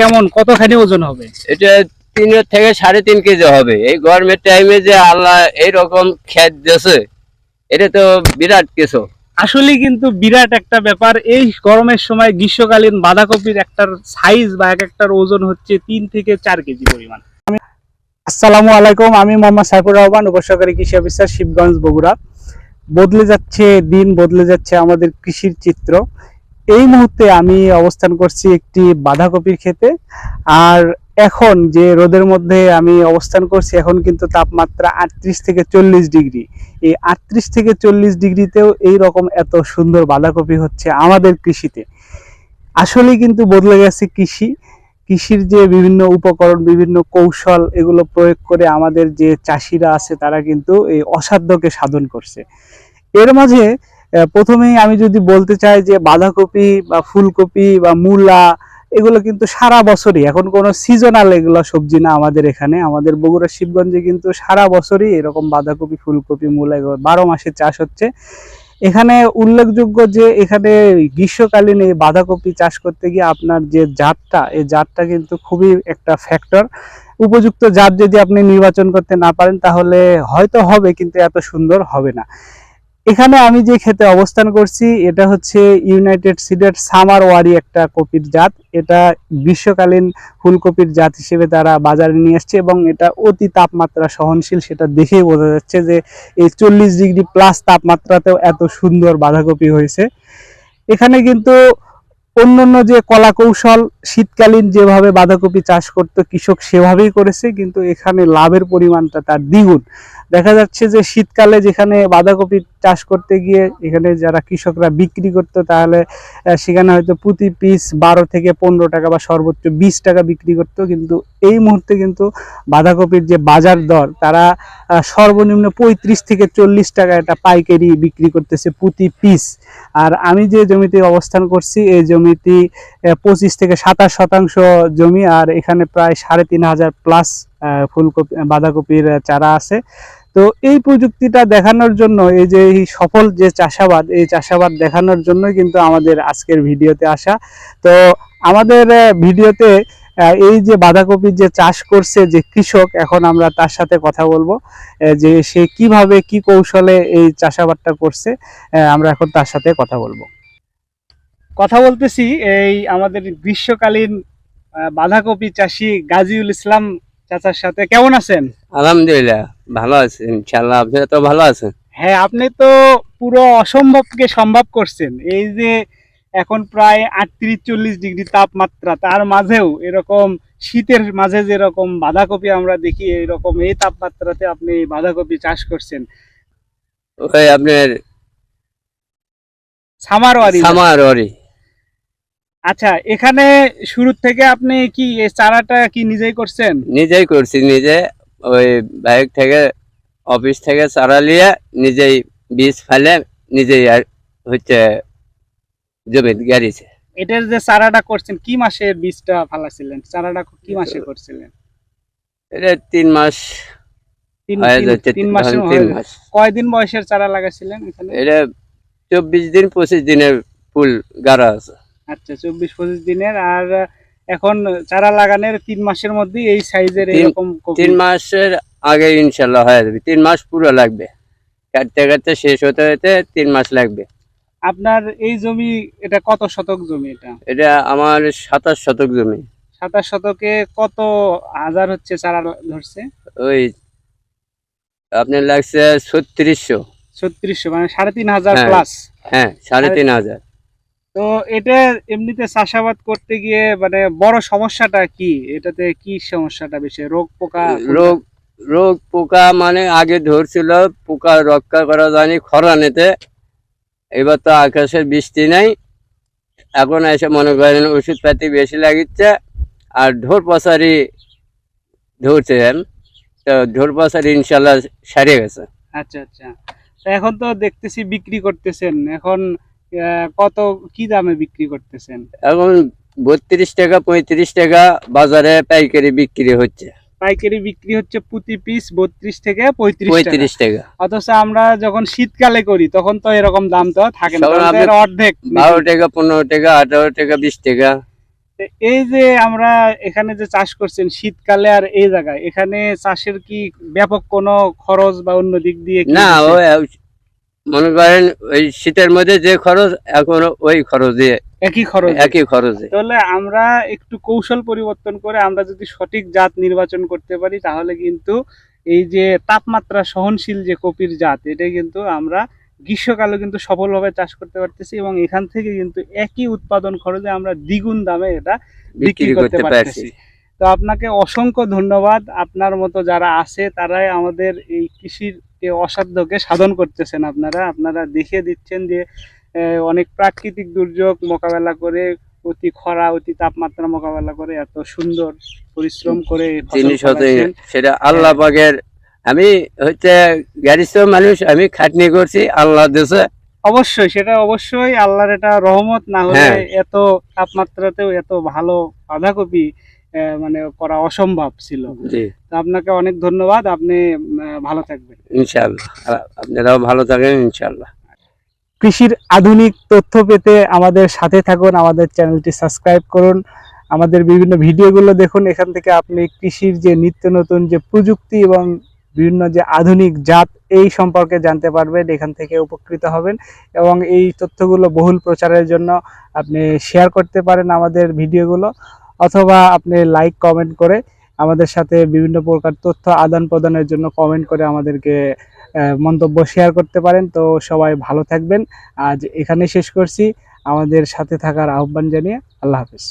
কেমন? কতখানি ওজন হবে? এটা তিন থেকে সাড়ে তিন কেজি হবে। এই গরমের টাইমে যে আল্লাহ এইরকম খেত দিয়েছে এটা তো বিরাট কিছু। আসলে কিন্তু বিরাট একটা ব্যাপার। এই গরমের সময় গ্রীষ্মকালীন বাঁধাকপির একটার সাইজ বা এক একটার ওজন হচ্ছে তিন থেকে চার কেজি পরিমাণ। আসসালামু আলাইকুম আমি মোহাম্মদ সাইফুর রহমান উপসহকারী কৃষি অফিসার শিবগঞ্জ বগুড়া। বদলে যাচ্ছে দিন বদলে যাচ্ছে আমাদের কৃষির চিত্র। এই মুহূর্তে আমি অবস্থান করছি একটি বাঁধাকপির ক্ষেতে। আর এখন যে রোদের মধ্যে আমি অবস্থান করছি, এখন কিন্তু তাপমাত্রা আটত্রিশ থেকে চল্লিশ ডিগ্রি। এই আটত্রিশ থেকে চল্লিশ ডিগ্রিতেও এই রকম এত সুন্দর বাঁধাকপি হচ্ছে আমাদের কৃষিতে। আসলে কিন্তু বদলে গেছে কৃষি। কৃষির যে বিভিন্ন উপকরণ, বিভিন্ন কৌশল, এগুলো প্রয়োগ করে আমাদের যে চাষিরা আছে, তারা কিন্তু এই অসাধ্যকে সাধন করছে। এর মাঝে প্রথমেই আমি যদি বলতে চাই যে বাঁধাকপি বা ফুলকপি বা মূলা, এগুলো কিন্তু সারা বছরই, এখন কোনো সিজনাল এগুলো সবজি না আমাদের এখানে। আমাদের বগুড়া, শিবগঞ্জে কিন্তু সারা বছরই এরকম বাঁধাকপি, ফুলকপি, মূলা এগুলো বারো মাসে চাষ হচ্ছে। এখানে উল্লেখযোগ্য যে এখানে গ্রীষ্মকালীন এই বাঁধাকপি চাষ করতে গিয়ে আপনার যে জাতটা, এই জাতটা কিন্তু খুবই একটা ফ্যাক্টর উপযুক্ত জাত যদি আপনি নির্বাচন করতে না পারেন, তাহলে হয়তো হবে, কিন্তু এত সুন্দর হবে না। এখানে আমি যে খেতে অবস্থান করছি, এটা হচ্ছে ইউনাইটেড সিডের সামার ওয়ারি একটা কপির জাত। এটা গ্রীষ্মকালীন ফুলকপির জাত হিসেবে তারা বাজারে নিয়ে আসছে এবং এটা অতি তাপমাত্রা সহনশীল। সেটা দেখেই বোঝা যাচ্ছে যে এই চল্লিশ ডিগ্রি প্লাস তাপমাত্রাতেও এত সুন্দর বাঁধাকপি হয়েছে। এখানে কিন্তু অন্যান্য যে কলা কৌশল শীতকালীন যেভাবে বাঁধাকপি চাষ করতো, কৃষক সেভাবেই করেছে, কিন্তু এখানে লাভের পরিমাণটা তার দ্বিগুণ। দেখা যাচ্ছে যে শীতকালে যেখানে বাঁধাকপি চাষ করতে গিয়ে এখানে যারা কৃষকরা বিক্রি করতো, তাহলে সেখানে হয়তো প্রতি পিস বারো থেকে পনেরো টাকা বা সর্বোচ্চ বিশ টাকা বিক্রি করতো, কিন্তু এই মুহূর্তে কিন্তু বাঁধাকপির যে বাজার দর, তারা সর্বনিম্ন পঁয়ত্রিশ থেকে চল্লিশ টাকা এটা পাইকারি বিক্রি করতেছে প্রতি পিস আর আমি যে জমিতে অবস্থান করছি, এই জমিটি পঁচিশ থেকে সাতাশ শতাংশ জমি, আর এখানে প্রায় সাড়ে তিন হাজার প্লাস ফুলকপি, বাঁধাকপির চারা আছে। তো এই প্রযুক্তিটা দেখানোর জন্য, এই যে এই সফল যে চাষাবাদ, এই চাষাবাদ দেখানোর জন্যই কিন্তু আমাদের আজকের ভিডিওতে আসা। তো আমাদের ভিডিওতে এই যে বাঁধাকপির যে চাষ করছে যে কৃষক এখন আমরা তার সাথে কথা বলব যে সে কীভাবে কি কৌশলে এই চাষাবাদটা করছে আমরা এখন তার সাথে কথা বলব। কথা বলতেছি এই আমাদের গ্রীষ্মকালীন আহ, বাঁধাকপি চাষি গাজীউল ইসলাম চাচার সাথে। কেমন আছেন? আলহামদুলিল্লাহ ভালো আছে ইনশাল্লাহ আপনারা তো ভালো আছেন? হ্যাঁ আপনি তো পুরো অসম্ভবকে সম্ভব করছেন। এই যে এখন প্রায় আটত্রিশ চল্লিশ ডিগ্রি তাপমাত্রা। তার মাঝেও এরকম শীতের মাঝে যেরকম বাঁধাকপি আমরা দেখি এরকম এই তাপমাত্রাতে আপনি বাঁধাকপি চাষ করছেন। ওই আপনার সামার ওয়ারি সামার ওরি আচ্ছা এখানে শুরু থেকে আপনি কি এই চারাটা কি নিজেই করছেন? নিজেই করছি নিজে ওই বাইক থেকে অফিস থেকে চারা নিয়ে নিজেই বীজ ফেলে নিজেই আর হচ্ছে জমিতে গাড়িছে এটার যে চারাটা করছেন কি মাসে বীজটা ফালাছিলেন? চারাটা কি মাসে করছিলেন? এটা তিন মাস তিন মাস। কয়দিন বয়সের চারা লাগাইছিলেন এখানে? এটা চব্বিশ দিন পঁচিশ দিনের ফুল গাড়া আছে। আচ্ছা চব্বিশ পঁচিশ দিনের। আর এখন চারা লাগানোর তিন মাসের মধ্যে এই সাইজের এরকম তিন মাসের আগে ইনশাল্লাহ হয়ে যাবে। তিন মাস পুরো লাগবে। কাটতে কাটতে শেষ হতে হতে তিন মাস লাগবে। আপনার এই জমি এটা কত শতক জমি এটা? এটা আমার সাতাশ শতক জমি। সাতাশ শতকে কত হাজার হচ্ছে চারা ধরছে? ওই আপনার লাগছে ছত্রিশশো। ছত্রিশশো মানে সাড়ে তিন হাজার হ্যাঁ। প্লাস হ্যাঁ সাড়ে তিন হাজার। তো এটা এমনিতে চাষাবাদ করতে গিয়ে মানে বড় সমস্যাটা কি? এটাতে কি সমস্যাটা বেশি? রোগ পোকা? রোগ রোগ পোকা মানে আগে ধরছিল পোকা রক্ষা করা যায়নি খরানেতে। এবার তো আকাশের বৃষ্টি নাই। এখন এসে মনে করেন ওষুধপাতি বেশি লাগিচ্ছে আর ঢোর পশারি ধরছেন তো ঢোর পশারি ইনশাল্লাহ সারিয়ে গেছে। আচ্ছা আচ্ছা। তো এখন তো দেখতেছি বিক্রি করতেছেন। এখন কত কি দামে বিক্রি করতেছেন? এখন বত্রিশ টাকা পঁয়ত্রিশ টাকা বাজারে পাইকারি বিক্রি হচ্ছে। পাইকারি বিক্রি হচ্ছে প্রতি পিস বত্রিশ থেকে পঁয়ত্রিশ টাকা। অথচ আমরা যখন শীতকালে করি তখন তো এরকম দাম তো থাকে না অর্ধেক বারো টাকা পনেরো টাকা আঠারো টাকা বিশ টাকা। এই যে আমরা এখানে যে চাষ করছেন শীতকালে আর এই জায়গায় এখানে চাষের কি ব্যাপক কোনো খরচ বা অন্য দিক দিয়ে না মনে করেন ওই শীতের মধ্যে যে খরচ এখন ওই খরচ দিয়ে একই খরচ একই খরচে তাহলে আমরা একটু কৌশল পরিবর্তন করে আমরা যদি সঠিক জাত নির্বাচন করতে পারি তাহলে কিন্তু এই যে তাপমাত্রা সহনশীল যে কপির জাত এটা কিন্তু আমরা গ্রীষ্মকালে কিন্তু সফলভাবে চাষ করতে পারতেছি এবং এখান থেকে কিন্তু একই উৎপাদন খরচে আমরা দ্বিগুণ দামে এটা বিক্রি করতে পারতেছি। তো আপনাকে অসংখ্য ধন্যবাদ। আপনার মতো যারা আছে তারাই আমাদের এই কৃষির যে অসাধ্যকে সাধন করতেছেন আপনারা। আপনারা দেখিয়ে দিচ্ছেন যে অনেক প্রাকৃতিক দুর্যোগ মোকাবেলা করে অতি খরা অতি তাপমাত্রা মোকাবেলা করে এত সুন্দর পরিশ্রম করে জিনিস হতে সেটা আল্লাহ পাকের আমি হচ্ছে গ্যারিস্ট মানুষ আমি খাটনি করছি আল্লাহ দেশে অবশ্যই সেটা অবশ্যই আল্লাহর এটা রহমত না হলে হ্যাঁ। এত তাপমাত্রাতেও এত ভালো বাঁধাকপি মানে করা অসম্ভব ছিল। তো আপনাকে অনেক ধন্যবাদ। আপনি ভালো থাকবেন। ইনশাআল্লাহ। আ- আপনারাও ভালো থাকেন ইনশাআল্লাহ। কৃষির আধুনিক তথ্য পেতে আমাদের সাথে থাকুন আমাদের চ্যানেলটি সাবস্ক্রাইব করুন আমাদের বিভিন্ন ভিডিওগুলো দেখুন। এখান থেকে আপনি কৃষির যে নিত্য নতুন যে প্রযুক্তি এবং বিভিন্ন যে আধুনিক জাত এই সম্পর্কে জানতে পারবেন এখান থেকে উপকৃত হবেন এবং এই তথ্যগুলো বহুল প্রচারের জন্য আপনি শেয়ার করতে পারেন আমাদের ভিডিওগুলো। অথবা আপনি লাইক কমেন্ট করে আমাদের সাথে বিভিন্ন প্রকার তথ্য আদান প্রদানের জন্য কমেন্ট করে আমাদেরকে মন্তব্য শেয়ার করতে পারেন। তো সবাই ভালো থাকবেন। আজ এখানে শেষ করছি। আমাদের সাথে থাকার আহ্বান জানিয়ে আল্লাহ হাফিজ।